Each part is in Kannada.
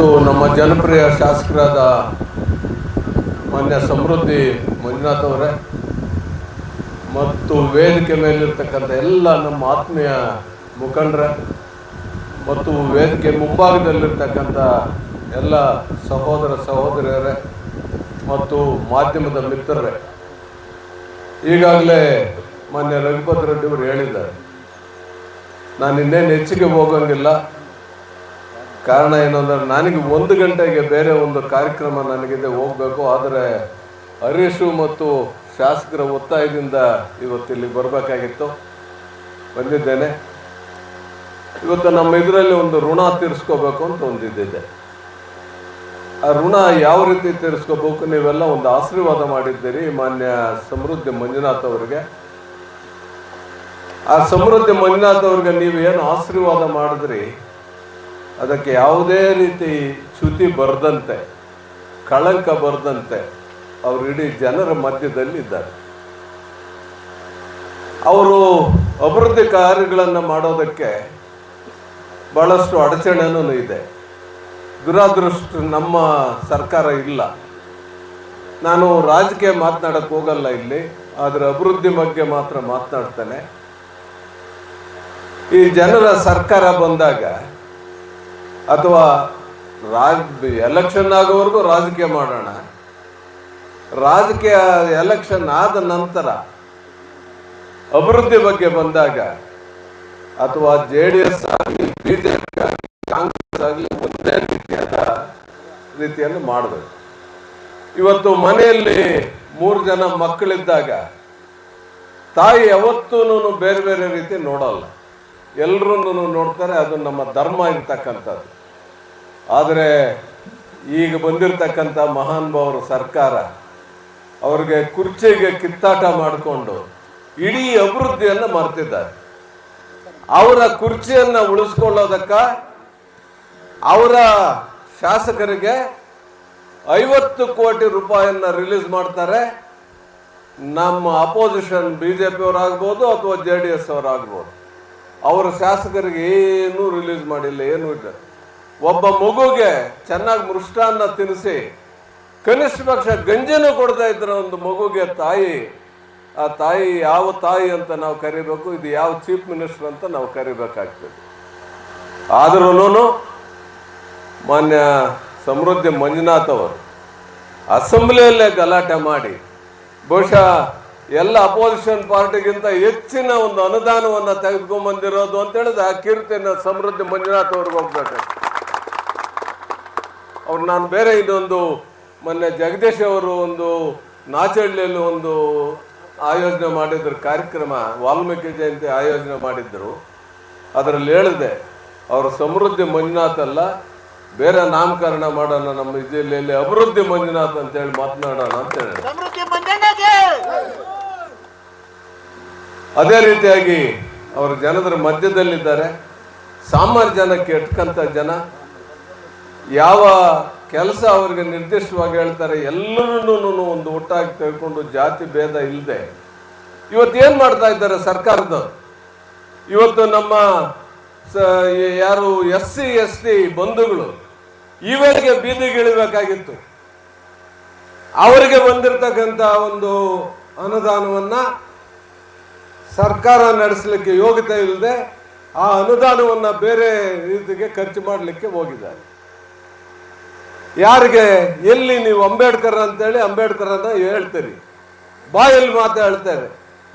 ಇವತ್ತು ನಮ್ಮ ಜನಪ್ರಿಯ ಶಾಸಕರಾದ ಮಾನ್ಯ ಸಮೃದ್ಧಿ ಮಂಜುನಾಥ್ ಅವರೇ ಮತ್ತು ವೇದಿಕೆ ಮೇಲಿರ್ತಕ್ಕಂಥ ಎಲ್ಲ ನಮ್ಮ ಆತ್ಮೀಯ ಮುಖಂಡರೇ ಮತ್ತು ವೇದಿಕೆ ಮುಂಭಾಗದಲ್ಲಿರ್ತಕ್ಕಂಥ ಎಲ್ಲ ಸಹೋದರ ಸಹೋದರಿಯರೇ ಮತ್ತು ಮಾಧ್ಯಮದ ಮಿತ್ರರೇ. ಈಗಾಗಲೇ ಮಾನ್ಯ ರವಿಪತ್ ರೆಡ್ಡಿ ಅವರು ಹೇಳಿದ್ದಾರೆ. ನಾನು ಇನ್ನೇನು ಹೆಚ್ಚಿಗೆ ಹೋಗೋಂಗಿಲ್ಲ. ಕಾರಣ ಏನು ಅಂದರೆ ನನಗೆ ಒಂದು ಗಂಟೆಗೆ ಬೇರೆ ಒಂದು ಕಾರ್ಯಕ್ರಮ ನನಗಿದೆ ಹೋಗಬೇಕು. ಆದರೆ ಹರೀಶು ಮತ್ತು ಶಾಸಕರ ಒತ್ತಾಯದಿಂದ ಇವತ್ತು ಇಲ್ಲಿ ಬರಬೇಕಾಗಿತ್ತು. ಬಂದಿದ್ದೇನೆ. ಇವತ್ತು ನಮ್ಮ ಇದರಲ್ಲಿ ಒಂದು ಋಣ ತೀರಿಸ್ಕೋಬೇಕು ಅಂತ ಒಂದಿದ್ದಿದೆ. ಆ ಋಣ ಯಾವ ರೀತಿ ತೀರಿಸ್ಕೋಬೇಕು ನೀವೆಲ್ಲ ಒಂದು ಆಶೀರ್ವಾದ ಮಾಡಿದ್ದೀರಿ ಮಾನ್ಯ ಸಮೃದ್ಧಿ ಮಂಜುನಾಥ್ ಅವರಿಗೆ. ಆ ಸಮೃದ್ಧಿ ಮಂಜುನಾಥ್ ಅವ್ರಿಗೆ ನೀವು ಏನು ಆಶೀರ್ವಾದ ಮಾಡಿದ್ರಿ? ಅದಕ್ಕೆ ಯಾವುದೇ ರೀತಿ ಚ್ಯುತಿ ಬರದಂತೆ, ಕಳಂಕ ಬರದಂತೆ, ಅವರು ಇಡೀ ಜನರ ಮಧ್ಯದಲ್ಲಿ ಇದ್ದಾರೆ ಅವರು ಅಭಿವೃದ್ಧಿ ಕಾರ್ಯಗಳನ್ನು ಮಾಡೋದಕ್ಕೆ ಬಹಳಷ್ಟು ಅಡಚಣೆನೂ ಇದೆ. ದುರಾದೃಷ್ಟ ನಮ್ಮ ಸರ್ಕಾರ ಇಲ್ಲ. ನಾನು ರಾಜಕೀಯ ಮಾತನಾಡಕ್ಕೆ ಹೋಗಲ್ಲ ಇಲ್ಲಿ, ಆದರೆ ಅಭಿವೃದ್ಧಿ ಬಗ್ಗೆ ಮಾತ್ರ ಮಾತನಾಡ್ತೇನೆ. ಈ ಜನರ ಸರ್ಕಾರ ಬಂದಾಗ ಅಥವಾ ರಾಜ ಎಲೆಕ್ಷನ್ ಆಗೋವರೆಗೂ ರಾಜಕೀಯ ಮಾಡೋಣ. ರಾಜಕೀಯ ಎಲೆಕ್ಷನ್ ಆದ ನಂತರ ಅಭಿವೃದ್ಧಿ ಬಗ್ಗೆ ಬಂದಾಗ ಅಥವಾ ಜೆ ಡಿ ಎಸ್ ಆಗಲಿ, ಬಿಜೆಪಿ ಆಗಲಿ, ಕಾಂಗ್ರೆಸ್ ಆಗಲಿ ಒಂದೇ ರೀತಿಯಾದ ರೀತಿಯನ್ನು ಮಾಡಬೇಕು. ಇವತ್ತು ಮನೆಯಲ್ಲಿ ಮೂರು ಜನ ಮಕ್ಕಳಿದ್ದಾಗ ತಾಯಿ ಯಾವತ್ತೂ ಬೇರೆ ಬೇರೆ ರೀತಿ ನೋಡಲ್ಲ. ಎಲ್ಲರೂ ನೋಡ್ತಾರೆ, ಅದು ನಮ್ಮ ಧರ್ಮ ಇರ್ತಕ್ಕಂಥದ್ದು. ಆದರೆ ಈಗ ಬಂದಿರತಕ್ಕಂಥ ಮಹಾನ್ ಭಾವರ ಸರ್ಕಾರ ಅವ್ರಿಗೆ ಕುರ್ಚಿಗೆ ಕಿತ್ತಾಟ ಮಾಡಿಕೊಂಡು ಇಡೀ ಅಭಿವೃದ್ಧಿಯನ್ನು ಮರ್ತಿದ್ದಾರೆ. ಅವರ ಕುರ್ಚಿಯನ್ನು ಉಳಿಸ್ಕೊಳ್ಳೋದಕ್ಕ ಅವರ ಶಾಸಕರಿಗೆ ಐವತ್ತು ಕೋಟಿ ರೂಪಾಯಿಯನ್ನ ರಿಲೀಸ್ ಮಾಡ್ತಾರೆ. ನಮ್ಮ ಅಪೋಸಿಷನ್ ಬಿ ಜೆ ಅವರಾಗ್ಬೋದು ಅಥವಾ ಜೆ ಡಿ ಎಸ್ ಅವರಾಗ್ಬೋದು. ಅವರ ಶಾಸಕರಿಗೆ ಏನೂ ರಿಲೀಸ್ ಮಾಡಿಲ್ಲ, ಏನೂ ಇಲ್ಲ. ಒಬ್ಬ ಮಗುಗೆ ಚೆನ್ನಾಗಿ ಮೃಷ್ಟಾನ್ನ ತಿನ್ನಿಸಿ, ಕನಿಷ್ಠ ಪಕ್ಷ ಗಂಜಿನೂ ಕೊಡ್ತಾ ಇದ್ರೆ ಒಂದು ಮಗುಗೆ ತಾಯಿ, ಆ ತಾಯಿ ಯಾವ ತಾಯಿ ಅಂತ ನಾವು ಕರಿಬೇಕು, ಇದು ಯಾವ ಚೀಫ್ ಮಿನಿಸ್ಟರ್ ಅಂತ ನಾವು ಕರಿಬೇಕಾಗ್ತದೆ. ಆದ್ರೂ ಮಾನ್ಯ ಸಮೃದ್ಧಿ ಮಂಜುನಾಥ್ ಅವರು ಅಸೆಂಬ್ಲಿಯಲ್ಲೇ ಗಲಾಟೆ ಮಾಡಿ, ಬಹುಶಃ ಎಲ್ಲ ಅಪೋಸಿಷನ್ ಪಾರ್ಟಿಗಿಂತ ಹೆಚ್ಚಿನ ಒಂದು ಅನುದಾನವನ್ನು ತೆಗೆದುಕೊಂಡ್ಬಂದಿರೋದು ಅಂತ ಹೇಳಿದ್ರೆ ಆ ಕೀರ್ತಿನ ಸಮೃದ್ಧಿ ಮಂಜುನಾಥ್ ಅವ್ರಿಗೆ ಹೋಗ್ಬೇಕು ಅವ್ರು ನಾನು ಬೇರೆ ಇನ್ನೊಂದು ಮೊನ್ನೆ ಜಗದೀಶ್ ಅವರು ಒಂದು ನಾಚಹಳ್ಳಿಯಲ್ಲಿ ಒಂದು ಆಯೋಜನೆ ಮಾಡಿದ್ರು ಕಾರ್ಯಕ್ರಮ ವಾಲ್ಮೀಕಿ ಜಯಂತಿ ಆಯೋಜನೆ ಮಾಡಿದ್ದರು ಅದರಲ್ಲಿ ಹೇಳಿದೆ ಅವರ ಸಮೃದ್ಧಿ ಮಂಜುನಾಥ್ ಅಲ್ಲ ಬೇರೆ ನಾಮಕರಣ ಮಾಡೋಣ ನಮ್ಮ ಜಿಲ್ಲೆಯಲ್ಲಿ ಅಭಿವೃದ್ಧಿ ಮಂಜುನಾಥ್ ಅಂತ ಹೇಳಿ ಮಾತನಾಡೋಣ ಅಂತ ಹೇಳಿ ಸಮೃದ್ಧಿ ಮಂಜಣ್ಣಗೆ ಅದೇ ರೀತಿಯಾಗಿ ಅವರು ಜನರ ಮಧ್ಯದಲ್ಲಿದ್ದಾರೆ. ಸಾಮಾನ್ಯ ಜನಕ್ಕೆ ಎಟ್ಕಂತ ಜನ ಯಾವ ಕೆಲಸ ಅವರಿಗೆ ನಿರ್ದಿಷ್ಟವಾಗಿ ಹೇಳ್ತಾರೆ ಎಲ್ಲರನ್ನೂ ಒಂದು ಒಟ್ಟಾಗಿ ತೆಗೆದುಕೊಂಡು ಜಾತಿ ಭೇದ ಇಲ್ಲದೆ ಇವತ್ತು ಏನು ಮಾಡ್ತಾ ಇದ್ದಾರೆ ಸರ್ಕಾರದವರು? ಇವತ್ತು ನಮ್ಮ ಯಾರು ಎಸ್ ಸಿ, ಎಸ್ ಟಿ ಬಂಧುಗಳು ಇವರಿಗೆ ಬೀದಿಗಿಳಿಬೇಕಾಗಿತ್ತು ಅವರಿಗೆ ಬಂದಿರತಕ್ಕಂಥ ಒಂದು ಅನುದಾನವನ್ನ ಸರ್ಕಾರ ನಡೆಸಲಿಕ್ಕೆ ಯೋಗ್ಯತೆ ಇಲ್ಲದೆ ಆ ಅನುದಾನವನ್ನ ಬೇರೆ ರೀತಿಗೆ ಖರ್ಚು ಮಾಡಲಿಕ್ಕೆ ಹೋಗಿದ್ದಾರೆ. ಯಾರಿಗೆ ಎಲ್ಲಿ ನೀವು ಅಂಬೇಡ್ಕರ್ ಅಂತೇಳಿ ಅಂಬೇಡ್ಕರ್ ಅಂತ ಹೇಳ್ತೀರಿ? ಬಾಯಲ್ಲಿ ಮಾತು ಹೇಳ್ತಾರೆ.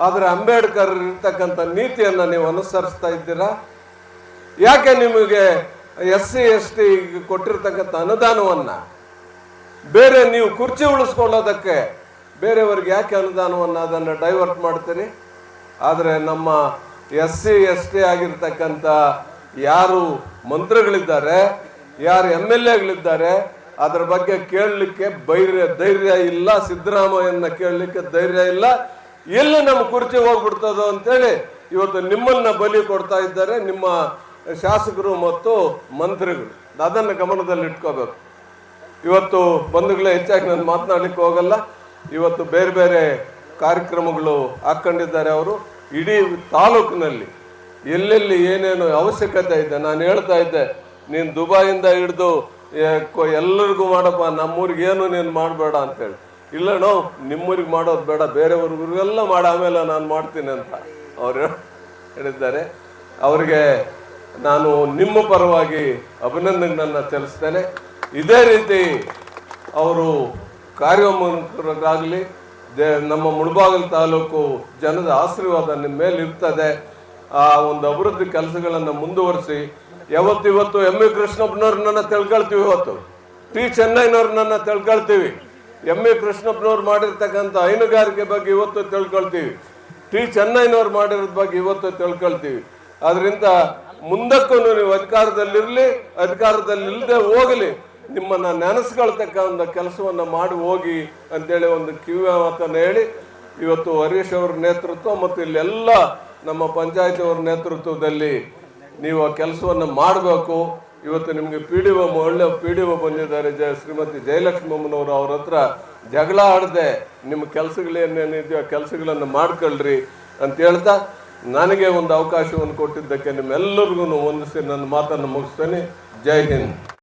ಆದರೆ ಅಂಬೇಡ್ಕರ್ ಇರ್ತಕ್ಕಂಥ ನೀತಿಯನ್ನು ನೀವು ಅನುಸರಿಸ್ತಾ ಇದ್ದೀರಾ? ಯಾಕೆ ನಿಮಗೆ ಎಸ್ ಸಿ ಎಸ್ ಟಿ ಕೊಟ್ಟಿರ್ತಕ್ಕಂಥ ಅನುದಾನವನ್ನ? ಬೇರೆ ನೀವು ಕುರ್ಚಿ ಉಳಿಸ್ಕೊಳ್ಳೋದಕ್ಕೆ ಬೇರೆಯವ್ರಿಗೆ ಯಾಕೆ ಅನುದಾನವನ್ನು ಅದನ್ನು ಡೈವರ್ಟ್ ಮಾಡ್ತೀರಿ? ಆದರೆ ನಮ್ಮ ಎಸ್ ಸಿ ಎಸ್ ಟಿ ಆಗಿರ್ತಕ್ಕಂಥ ಯಾರು ಮಂತ್ರಿಗಳಿದ್ದಾರೆ, ಯಾರು ಎಂ ಎಲ್ ಎಗಳಿದ್ದಾರೆ ಅದರ ಬಗ್ಗೆ ಕೇಳಲಿಕ್ಕೆ ಬೈರ್ಯ, ಧೈರ್ಯ ಇಲ್ಲ, ಸಿದ್ದರಾಮಯ್ಯನ ಕೇಳಲಿಕ್ಕೆ ಧೈರ್ಯ ಇಲ್ಲ. ಎಲ್ಲಿ ನಮ್ಮ ಕುರ್ಚಿ ಹೋಗ್ಬಿಡ್ತದೋ ಅಂತೇಳಿ ಇವತ್ತು ನಿಮ್ಮನ್ನ ಬಲಿ ಕೊಡ್ತಾ ಇದ್ದಾರೆ ನಿಮ್ಮ ಶಾಸಕರು ಮತ್ತು ಮಂತ್ರಿಗಳು. ಅದನ್ನು ಗಮನದಲ್ಲಿ ಇಟ್ಕೋಬೇಕು. ಇವತ್ತು ಬಂಧುಗಳೇ ಹೆಚ್ಚಾಗಿ ನಾನು ಮಾತನಾಡಲಿಕ್ಕೆ ಹೋಗಲ್ಲ. ಇವತ್ತು ಬೇರೆ ಬೇರೆ ಕಾರ್ಯಕ್ರಮಗಳು ಹಾಕ್ಕೊಂಡಿದ್ದಾರೆ ಅವರು. ಇಡೀ ತಾಲೂಕಿನಲ್ಲಿ ಎಲ್ಲೆಲ್ಲಿ ಏನೇನು ಅವಶ್ಯಕತೆ ಇದೆ, ನಾನು ಹೇಳ್ತಾ ಇದ್ದೆ, ನೀನು ದುಬಾಯಿಂದ ಹಿಡಿದು ಎಲ್ಲರಿಗೂ ಮಾಡಪ್ಪ, ನಮ್ಮೂರಿಗೆ ಏನು ನೀನು ಮಾಡಬೇಡ ಅಂತೇಳಿ ಇಲ್ಲ ನೋ ನಿಮ್ಮೂರಿಗೆ ಮಾಡೋದು ಬೇಡ ಬೇರೆ ಊರಿಗೆಲ್ಲ ಮಾಡಿ, ಆಮೇಲೆ ನಾನು ಮಾಡ್ತೀನಿ ಅಂತ ಅವರು ಹೇಳಿದ್ದಾರೆ. ಅವರಿಗೆ ನಾನು ನಿಮ್ಮ ಪರವಾಗಿ ಅಭಿನಂದನೆಗಳನ್ನ ತಿಳಿಸ್ತೇನೆ. ಇದೇ ರೀತಿ ಅವರು ಕಾರ್ಯೋನ್ಮುಖರಾಗಲಿ ದೇ ನಮ್ಮ ಮುಳಬಾಗಿಲು ತಾಲೂಕು ಜನದ ಆಶೀರ್ವಾದ ನಿಮ್ಮ ಮೇಲೆ ಇರ್ತದೆ. ಆ ಒಂದು ಅಭಿವೃದ್ಧಿ ಕೆಲಸಗಳನ್ನು ಮುಂದುವರಿಸಿ ಯಾವತ್ತಿವತ್ತು ಎಂ ಎ ಕೃಷ್ಣಪ್ಪನವ್ರನ್ನ ತಿಳ್ಕೊಳ್ತೀವಿ ಇವತ್ತು. ಟಿ ಚೆನ್ನೈನವ್ರನ್ನ ತಿಳ್ಕೊಳ್ತೀವಿ. ಎಂ ಎ ಕೃಷ್ಣಪ್ಪನವ್ರು ಮಾಡಿರ್ತಕ್ಕಂಥ ಹೈನುಗಾರಿಕೆ ಬಗ್ಗೆ ಇವತ್ತು ತಿಳ್ಕೊಳ್ತೀವಿ. ಟಿ ಚೆನ್ನೈನವ್ರು ಮಾಡಿರೋದ್ ಬಗ್ಗೆ ಇವತ್ತು ತಿಳ್ಕೊಳ್ತೀವಿ. ಅದರಿಂದ ಮುಂದಕ್ಕೂ ನೀವು ಅಧಿಕಾರದಲ್ಲಿರಲಿ ಅಧಿಕಾರದಲ್ಲಿ ಇಲ್ಲದೆ ಹೋಗಲಿ. ನಿಮ್ಮನ್ನ ನೆನೆಸ್ಕೊಳ್ತಕ್ಕ ಒಂದು ಕೆಲಸವನ್ನ ಮಾಡಿ ಹೋಗಿ ಅಂತೇಳಿ ಒಂದು ಕಿವಿ ಮಾತನ್ನು ಹೇಳಿ, ಇವತ್ತು ಹರೀಶ್ ಅವರ ನೇತೃತ್ವ ಮತ್ತು ಇಲ್ಲೆಲ್ಲ ನಮ್ಮ ಪಂಚಾಯತ್ ಅವರ ನೇತೃತ್ವದಲ್ಲಿ ನೀವು ಆ ಕೆಲಸವನ್ನು ಮಾಡಬೇಕು. ಇವತ್ತು ನಿಮಗೆ ಪಿ ಡಿ ಒ ಒಳ್ಳೆ ಪಿ ಡಿ ಒ ಬಂದಿದ್ದಾರೆ ಜಯ ಶ್ರೀಮತಿ ಜಯಲಕ್ಷ್ಮಮ್ಮನವರು ಅವ್ರ ಹತ್ರ ಜಗಳ ಆಡದೆ. ನಿಮ್ಮ ಕೆಲಸಗಳೇನೇನಿದೆಯೋ ಆ ಕೆಲಸಗಳನ್ನು ಮಾಡ್ಕೊಳ್ರಿ ಅಂತ ಹೇಳ್ತಾ ನನಗೆ ಒಂದು ಅವಕಾಶವನ್ನು ಕೊಟ್ಟಿದ್ದಕ್ಕೆ ನಿಮ್ಮೆಲ್ಲರಿಗೂ ಒಂದಿಸಿ ನನ್ನ ಮಾತನ್ನು ಮುಗಿಸ್ತೇನೆ. ಜೈ ಹಿಂದ್.